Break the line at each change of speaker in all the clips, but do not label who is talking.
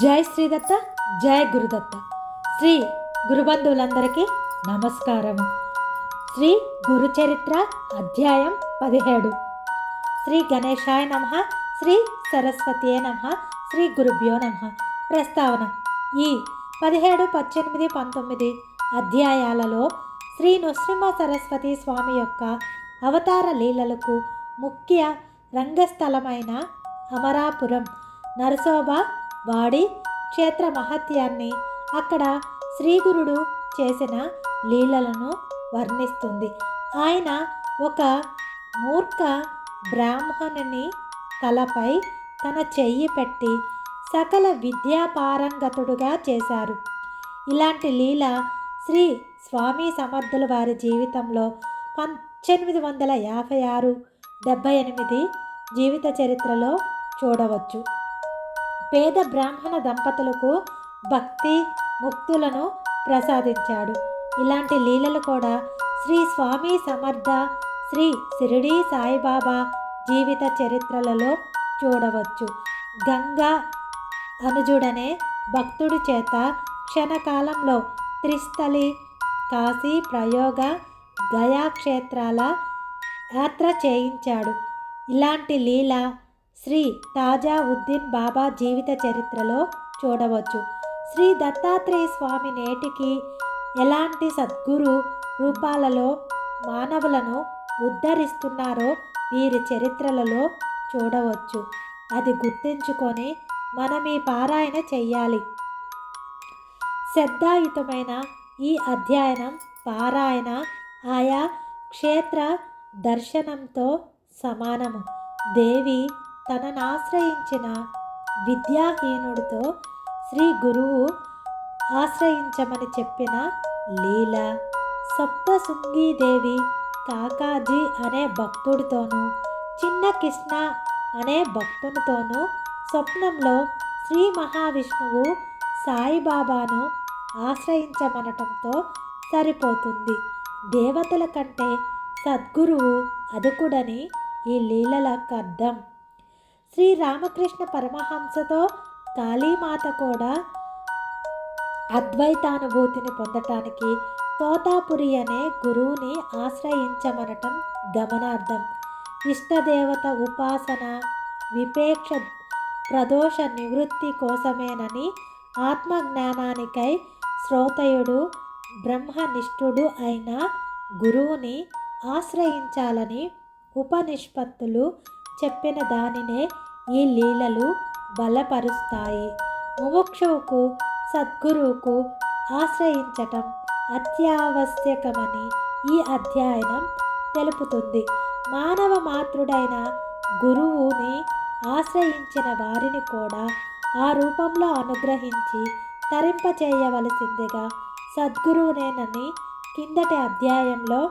జై శ్రీదత్త జై గురుదత్త. శ్రీ గురుబంధువులందరికీ నమస్కారము శ్రీ గురుచరిత్ర అధ్యాయం పదిహేడు. శ్రీ గణేశాయ నమ శ్రీ సరస్వతియే నమ శ్రీ గురుభ్యో నమ. ప్రస్తావన. ఈ పదిహేడు పద్దెనిమిది పంతొమ్మిది అధ్యాయాలలో శ్రీ నృసింహ సరస్వతి స్వామి యొక్క అవతార లీలలకు ముఖ్య రంగస్థలమైన అమరాపురం నరసోబ వాడి క్షేత్ర మహత్యాన్ని అక్కడ శ్రీగురుడు చేసిన లీలలను వర్ణిస్తుంది. ఆయన ఒక మూర్ఖ బ్రాహ్మణుని తలపై తన చెయ్యి పెట్టి సకల విద్యాపారంగతుడుగా చేశారు. ఇలాంటి లీల శ్రీ స్వామి సమర్థుల వారి జీవితంలో పద్దెనిమిది వందల యాభై ఆరు డెబ్భై ఎనిమిది జీవిత చరిత్రలో చూడవచ్చు. పేద బ్రాహ్మణ దంపతులకు భక్తి ముక్తులను ప్రసాదించాడు. ఇలాంటి లీలలు కూడా శ్రీ స్వామి సమర్థ శ్రీ షిరిడీ సాయిబాబా జీవిత చరిత్రలలో చూడవచ్చు. గంగా అనుజుడనే భక్తుడి చేత క్షణకాలంలో త్రిస్థలి కాశీ ప్రయోగ గయా క్షేత్రాల యాత్ర చేయించాడు. ఇలాంటి లీల శ్రీ తాజా ఉద్దీన్ బాబా జీవిత చరిత్రలో చూడవచ్చు. శ్రీ దత్తాత్రేయ స్వామి నేటికి ఎలాంటి సద్గురు రూపాలలో మానవులను ఉద్ధరిస్తున్నారో వీరి చరిత్రలలో చూడవచ్చు. అది గుర్తుంచుకొని మనం ఈ పారాయణ చెయ్యాలి. శ్రద్ధాయుతమైన ఈ అధ్యయనం పారాయణ ఆయా క్షేత్ర దర్శనంతో సమానము. దేవి తననాశ్రయించిన విద్యాహీనుడితో శ్రీ గురువు ఆశ్రయించమని చెప్పిన లీల సప్తశృంగీదేవి కాకాజీ అనే భక్తుడితోనూ చిన్న కృష్ణ అనే భక్తునితోనూ స్వప్నంలో శ్రీ మహావిష్ణువు సాయిబాబాను ఆశ్రయించమనటంతో సరిపోతుంది. దేవతల కంటే సద్గురువు అదుకుడని ఈ లీలలకు అర్థం. శ్రీ రామకృష్ణ పరమహంసతో కాళీమాత కూడా అద్వైతానుభూతిని పొందటానికి తోతాపురి అనే గురువుని ఆశ్రయించమనటం గమనార్థం ఇష్టదేవత ఉపాసన విపేక్ష ప్రదోష నివృత్తి కోసమేనని ఆత్మజ్ఞానానికై శ్రోతయుడు బ్రహ్మనిష్ఠుడు అయిన గురువుని ఆశ్రయించాలని ఉపనిష్పత్తులు చెప్పిన దానినే ఈ లీలలు బలపరుస్తాయి. ముముక్షువుకు సద్గురువుకు ఆశ్రయించటం అత్యావశ్యకమని ఈ అధ్యయనం తెలుపుతుంది. మానవ మాతృడైన గురువుని ఆశ్రయించిన వారిని కూడా ఆ రూపంలో అనుగ్రహించి తరింపచేయవలసిందిగా సద్గురువునేనని కిందటి అధ్యాయంలో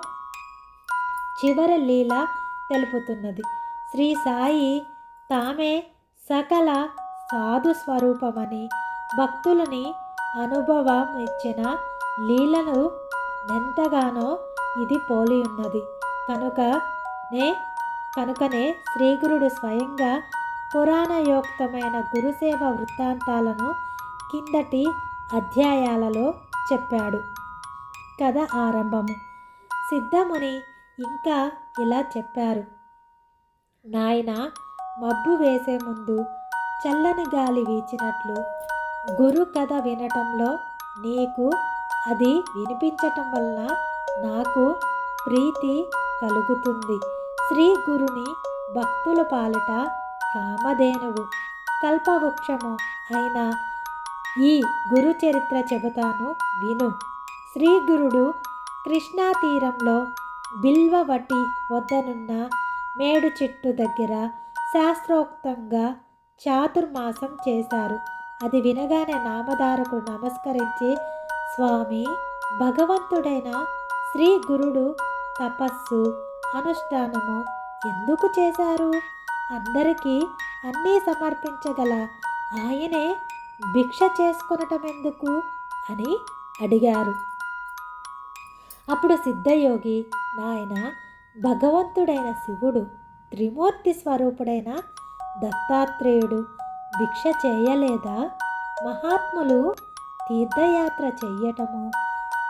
చివరి లీల తెలుపుతున్నది. శ్రీ సాయి తామే సకల సాధు స్వరూపమని భక్తులని అనుభవం ఇచ్చిన లీలను ఎంతగానో ఇది పోలి ఉన్నది. కనుకనే కనుకనే శ్రీగురుడు స్వయంగా పురాణయోక్తమైన గురుసేవ వృత్తాంతాలను కిందటి అధ్యాయాలలో చెప్పాడు. కథ ఆరంభము. సిద్ధముని ఇంకా ఇలా చెప్పారు. నాయన మబ్బు వేసే ముందు చల్లని గాలి వీచినట్లు గురు కథ వినటంలో నీకు అది వినిపించటం వలన నాకు ప్రీతి కలుగుతుంది. శ్రీ గురుని భక్తుల పాలిట కామధేనువు. కల్పవృక్షము అయిన ఈ గురు చరిత్ర చెబుతాను విను. శ్రీ గురుడు కృష్ణా తీరంలో బిల్వవటి వద్దనున్న మేడు చెట్టు దగ్గర శాస్త్రోక్తంగా చాతుర్మాసం చేశారు. అది వినగానే నామధారకుడు నమస్కరించి స్వామి భగవంతుడైన శ్రీ గురుడు తపస్సు అనుష్ఠానము ఎందుకు చేశారు? అందరికీ అన్నీ సమర్పించగల ఆయనే భిక్ష చేసుకొనటం ఎందుకు అని అడిగారు. అప్పుడు సిద్ధయోగి నాయన భగవంతుడైన శివుడు త్రిమూర్తి స్వరూపుడైన దత్తాత్రేయుడు భిక్ష చేయలేదా? మహాత్ములు తీర్థయాత్ర చెయ్యటము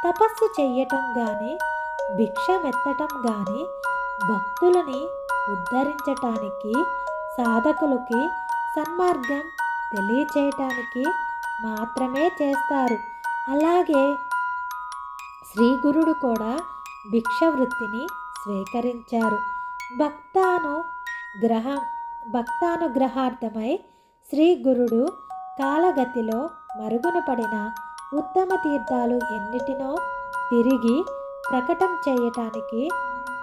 తపస్సు చెయ్యటం కానీ భిక్షమెత్తటం కానీ భక్తులని ఉద్ధరించటానికి సాధకులకి సన్మార్గం తెలియచేయటానికి మాత్రమే చేస్తారు. అలాగే శ్రీ గురుడు కూడా భిక్ష వృత్తిని స్వీకరించారు. భక్తాను గ్రహ భక్తానుగ్రహార్థమై శ్రీ గురుడు కాలగతిలో మరుగున పడిన ఉత్తమ తీర్థాలు ఎన్నిటినో తిరిగి ప్రకటం చేయటానికి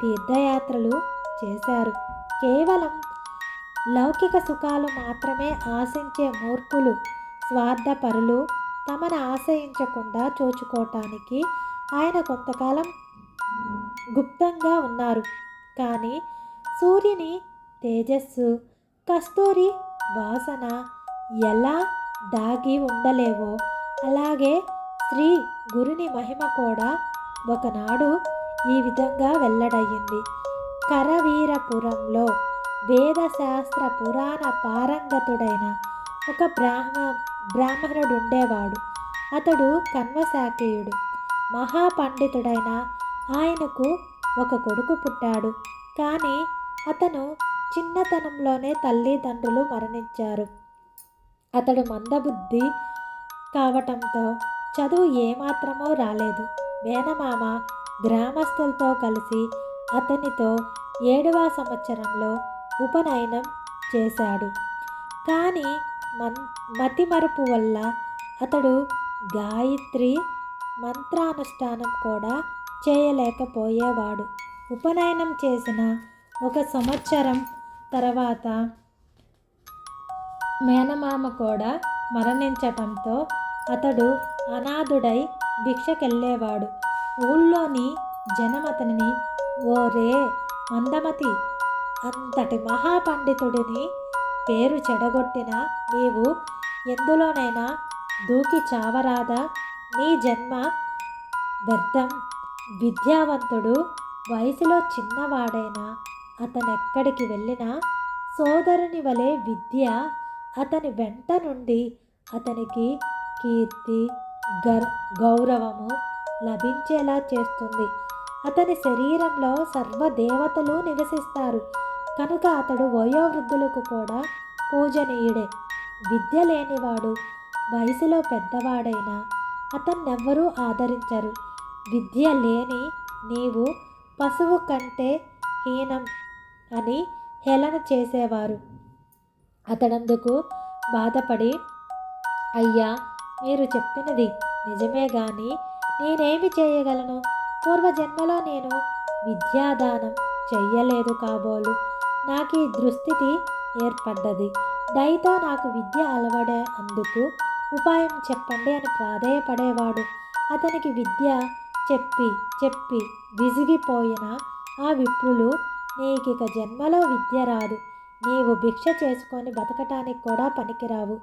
తీర్థయాత్రలు చేశారు. కేవలం లౌకిక సుఖాలు మాత్రమే ఆశించే మూర్ఖులు స్వార్థపరులు తమను ఆశ్రయించకుండా చూచుకోవటానికి ఆయన కొంతకాలం గుప్తంగా ఉన్నారు. కానీ సూర్యుని తేజస్సు కస్తూరి వాసన ఎలా దాగి ఉండలేవో అలాగే శ్రీ గురుని మహిమ కూడా ఒకనాడు ఈ విధంగా వెల్లడయ్యింది. కరవీరపురంలో వేదశాస్త్ర పురాణ పారంగతుడైన ఒక బ్రాహ్మ బ్రాహ్మణుడు ఉండేవాడు అతడు కన్వశాకేయుడు మహాపండితుడైన ఆయనకు ఒక కొడుకు పుట్టాడు. కానీ అతను చిన్నతనంలోనే తల్లిదండ్రులు మరణించారు. అతడు మందబుద్ధి కావటంతో చదువు ఏమాత్రమో రాలేదు. మేనమామ గ్రామస్తులతో కలిసి అతనితో ఏడవ సంవత్సరంలో ఉపనయనం చేశాడు. కానీ మన్ మతిమరుపు వల్ల అతడు గాయత్రి మంత్రానుష్ఠానం కూడా చేయలేకపోయేవాడు. ఉపనయనం చేసిన ఒక సంవత్సరం తర్వాత మేనమామ కూడా మరణించటంతో అతడు అనాథుడై భిక్షకెళ్ళేవాడు. ఊళ్ళోని జనం అతనిని ఓరే మందమతి అంతటి మహాపండితుడిని పేరు చెడగొట్టిన నీవు ఎందులోనైనా దూకి చావరాదా? నీ జన్మ వ్యర్థం. విద్యావంతుడు వయసులో చిన్నవాడైనా అతనెక్కడికి వెళ్ళినా సోదరుని వలె విద్య అతని వెంట నుండి అతనికి కీర్తి గర్ గౌరవము లభించేలా చేస్తుంది. అతని శరీరంలో సర్వదేవతలు నివసిస్తారు. కనుక అతడు వయోవృద్ధులకు కూడా పూజనీయుడే. విద్య లేనివాడు వయసులో పెద్దవాడైనా అతన్నెవ్వరూ ఆదరించరు. విద్య లేని నీవు పశువు కంటే హీనం అని హేళన చేసేవారు. అతడందుకు బాధపడి అయ్యా మీరు చెప్పినది నిజమే గాని నేనేమి చేయగలను? పూర్వజన్మలో నేను విద్యాదానం చెయ్యలేదు కాబోలు. నాకు ఈ దుస్థితి ఏర్పడ్డది. దయతో నాకు విద్య అలవడే అందుకు ఉపాయం చెప్పండి అని ప్రాధేయపడేవాడు. అతనికి విద్య చెప్పి చెప్పి విసిగిపోయిన ఆ విప్రులు నీకిక జన్మలో విద్య రాదు. నీవు భిక్ష చేసుకొని బతకటానికి కూడా పనికిరావు.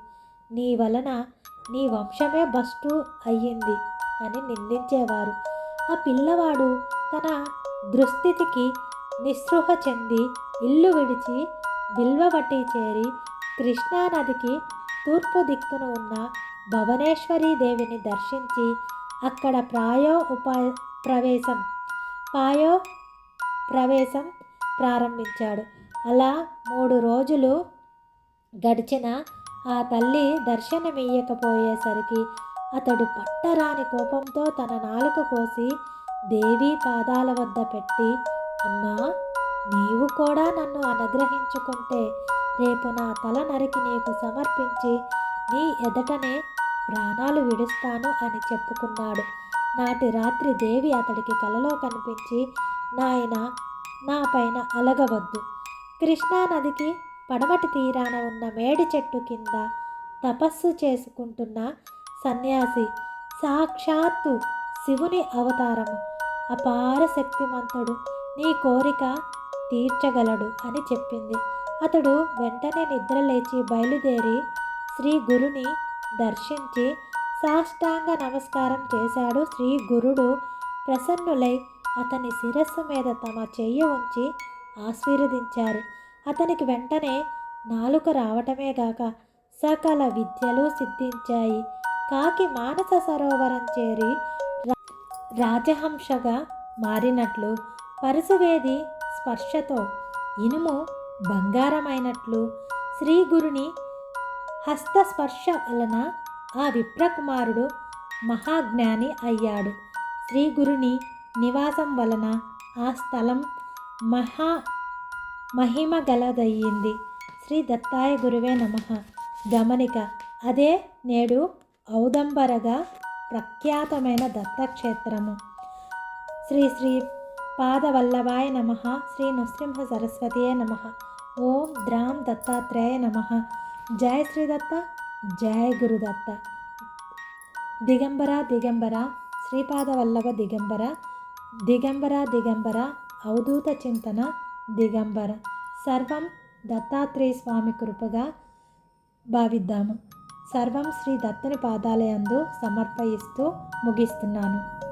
నీ వలన నీ వంశమే బస్టు అయ్యింది అని నిందించేవారు. ఆ పిల్లవాడు తన దుస్థితికి నిస్పృహ చెంది ఇల్లు విడిచి బిల్వవటి చేరి కృష్ణానదికి తూర్పు దిక్కున ఉన్న భువనేశ్వరీ దేవిని దర్శించి అక్కడ ప్రాయో ఉపా ప్రవేశం పాయో ప్రవేశం ప్రారంభించాడు. అలా మూడు రోజులు గడిచిన ఆ తల్లి దర్శనమియ్యకపోయేసరికి అతడు పట్టరాని కోపంతో తన నాలుక కోసి దేవి పాదాల వద్ద పెట్టి అమ్మా నీవు కూడా నన్ను అనుగ్రహించుకుంటే రేపు నా తల నరికి నీకు సమర్పించి నీ ఎదటనే ప్రాణాలు విడుస్తాను అని చెప్పుకున్నాడు. నాటి రాత్రి దేవి అతడికి కలలో కనిపించి నాయన నా పైన అలగవద్దు. కృష్ణానదికి పడమటి తీరాన ఉన్న మేడి చెట్టు కింద తపస్సు చేసుకుంటున్న సన్యాసి సాక్షాత్తు శివుని అవతారము అపార శక్తిమంతుడు నీ కోరిక తీర్చగలడు అని చెప్పింది. అతడు వెంటనే నిద్రలేచి బయలుదేరి శ్రీ గురుని దర్శించి సాష్టాంగ నమస్కారం చేశాడు శ్రీ గురుడు. ప్రసన్నులై అతని శిరస్సు మీద తమ చెయ్యి ఉంచి ఆశీర్వదించారు. అతనికి వెంటనే నాలుక రావటమే గాక సకల విద్యలు సిద్ధించాయి. కాకి మానస సరోవరం చేరి రాజహంసగా మారినట్లు పరుసువేది స్పర్శతో ఇనుము బంగారమైనట్లు శ్రీ గురుని హస్తస్పర్శ వలన ఆ విప్రకుమారుడు మహాజ్ఞాని అయ్యాడు. శ్రీ గురుని నివాసం వలన ఆ స్థలం మహా మహిమ గలదయ్యింది శ్రీ దత్తాయ గురువే నమ. గమనిక అదే నేడు ఔదంబరగా ప్రఖ్యాతమైన దత్తక్షేత్రము. శ్రీ శ్రీ పాదవల్లభాయ నమ. శ్రీ నృసింహ సరస్వతియే నమ. ఓం ద్రాం దత్తాత్రేయ నమ. జయ శ్రీదత్త జయ గురుదత్త. దిగంబర దిగంబర శ్రీపాదవల్లభ దిగంబర దిగంబర దిగంబర అవధూత చింతన దిగంబర. సర్వం దత్తాత్రేయ స్వామి కృపగా భావిద్దాము. సర్వం శ్రీ దత్తని పాదాలయందు సమర్పయిస్తూ ముగిస్తున్నాను.